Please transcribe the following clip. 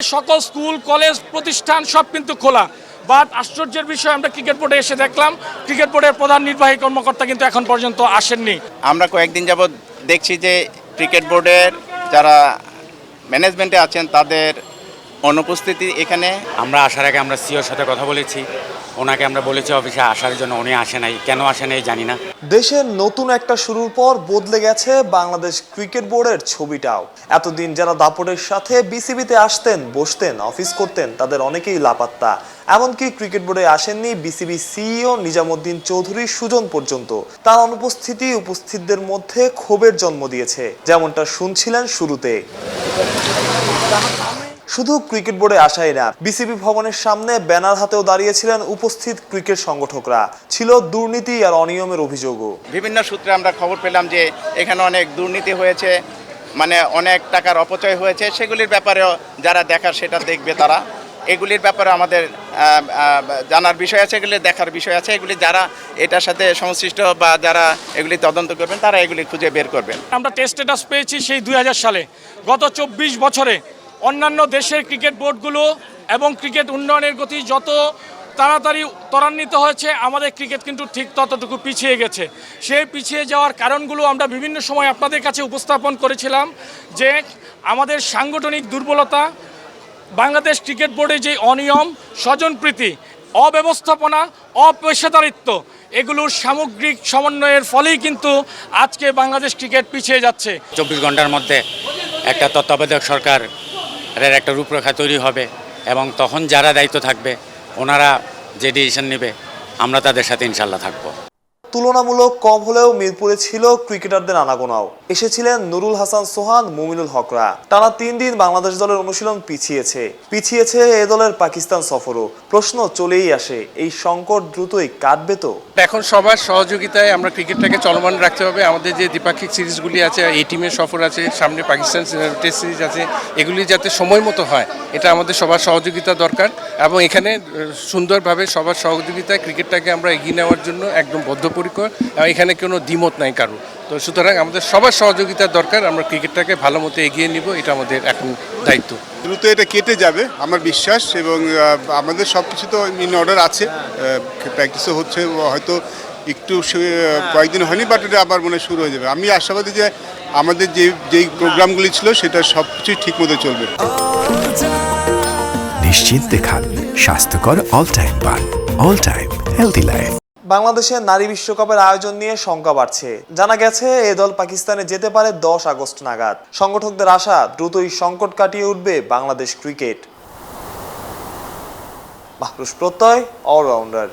সকল school, college, প্রতিষ্ঠান সব কিন্তু খোলা। বাট আশ্চর্যের বিষয়, আমরা ক্রিকেট বোর্ডে এসে দেখলাম, ক্রিকেট বোর্ডের প্রধান নির্বাহী কর্মকর্তা কিন্তু এখন পর্যন্ত আসেননি। আমরা কয়েকদিন যাবৎ দেখছি যে ক্রিকেট বোর্ডের যারা ম্যানেজমেন্টে আছেন, তাদের অনুপস্থিতি এখানে? আমরা আসার আগে আমরা সিওর সাথে কথা বলেছি। ওনাকে আমরা বলেছি অফিসে আসার জন্য উনি আসে নাই। কেন আসে নাই জানি না। দেশের নতুন একটা শুরুর পর বদলে গেছে বাংলাদেশ ক্রিকেট বোর্ডের ছবিটাও। এতদিন যারা দাপটের সাথে বিসিবিতে আসতেন বসতেন অফিস করতেন তাদের অনেকেই লাপাত্তা। এমনকি ক্রিকেট বোর্ডে আসেননি বিসিবি সিইও নিজামুদ্দিন চৌধুরী সুজন পর্যন্ত। তার অনুপস্থিতি উপস্থিতদের মধ্যে ক্ষোভের জন্ম দিয়েছে। যেমনটা শুনছিলেন শুরুতে। শুধু ক্রিকেট বোর্ডে আসাই না বিসিবি ভবনের সামনে ব্যানার হাতেও দাঁড়িয়েছিলেন উপস্থিত ক্রিকেট সংগঠকরা। ছিল দুর্নীতি আর অনিয়মের অভিযোগও। বিভিন্ন সূত্রে আমরা খবর পেলাম যে এখানে অনেক দুর্নীতি হয়েছে মানে অনেক টাকার অপচয় হয়েছে। সেগুলির ব্যাপারেও যারা দেখার সেটা দেখবে তারা। এগুলির ব্যাপারে আমাদের জানার বিষয় আছে এগুলি দেখার বিষয় আছে। এগুলি যারা এটার সাথে সংশ্লিষ্ট বা যারা এগুলি তদন্ত করবেন তারা এগুলি খুঁজে বের করবেন। আমরা টেস্ট স্ট্যাটাস পেয়েছি সেই দুই হাজার সালে। গত চব্বিশ বছরে অন্যান্য দেশের ক্রিকেট বোর্ডগুলো এবং ক্রিকেট উন্নয়নের গতি যত তাড়াতাড়ি ত্বরান্বিত হয়েছে, আমাদের ক্রিকেট কিন্তু ঠিক ততটুকু পিছিয়ে গেছে। সেই পিছিয়ে যাওয়ার কারণগুলো আমরা বিভিন্ন সময় আপনাদের কাছে উপস্থাপন করেছিলাম যে আমাদের সাংগঠনিক দুর্বলতা, বাংলাদেশ ক্রিকেট বোর্ডে যে অনিয়ম, স্বজনপ্রীতি, অব্যবস্থাপনা, অপেশাদারিত্ব, এগুলোর সামগ্রিক সমন্বয়ের ফলেই কিন্তু আজকে বাংলাদেশ ক্রিকেট পিছিয়ে যাচ্ছে। চব্বিশ ঘণ্টার মধ্যে একটা তত্ত্বাবধায়ক সরকারের একটা রূপরেখা তৈরি হবে এবং তখন যারা দায়িত্ব থাকবে, ওনারা যে ডিসিশন নেবে, আমরা তাদের সাথে ইনশাল্লাহ থাকব। তুলনামূলক কম হলেও মিরপুরে ছিল ক্রিকেটারদের আনাগোনাও। এসেছিলেন নুরুল হাসান সোহান, মুমিনুল হকরা। টানা তিন দিন বাংলাদেশ দলের অনুশীলন পিছিয়েছে। পিছিয়েছে এ দলের পাকিস্তান সফরও। প্রশ্ন চলেই আসে, এই সংকট দ্রুতই কাটবে তো? এখন সবার সহযোগিতায় আমরা ক্রিকেটটাকে চলমান রাখতে হবে। আমাদের যে দ্বিপাক্ষিক সিরিজগুলি আছে, এই টিমের সফর আছে, সামনে পাকিস্তান টেস্ট সিরিজ আছে, এগুলি যাতে সময় মতো হয়, এটা আমাদের সবার সহযোগিতা দরকার। এবং এখানে সুন্দরভাবে সবার সহযোগিতায় ক্রিকেটটাকে আমরা এগিয়ে নেওয়ার জন্য একদম বদ্ধপরিকর এবং এখানে কোনো দ্বিমত নাই কারও। তো সুতরাং আমাদের সবার সহযোগিতার দরকার আমরা ক্রিকেটটাকে ভালো মতো এগিয়ে নিব এটা আমাদের এখন দায়িত্ব। দ্রুত এটা কেটে যাবে আমার বিশ্বাস এবং আমাদের সব কিছু তো ইন অর্ডার আছে। প্র্যাকটিসও হচ্ছে হয়তো একটু কয়েকদিন হয়নি বাট এটা আবার মনে শুরু হয়ে যাবে। আমি আশাবাদী যে আমাদের যে যেই প্রোগ্রামগুলি ছিল সেটা সব কিছুই ঠিক মতো চলবে। নিশ্চিন্তে খান স্বাস্থ্যকর অল টাইম পান অল টাইম হেলদি লাইফ বাংলাদেশে নারী বিশ্বকাপের আয়োজন নিয়ে শঙ্কা বাড়ছে। জানা গেছে, এ দল পাকিস্তানে যেতে পারে দশ আগস্ট নাগাদ। সংগঠকদের আশা, দ্রুতই সংকট কাটিয়ে উঠবে বাংলাদেশ ক্রিকেট। মাহরুষ প্রত্যয় অলরাউন্ডার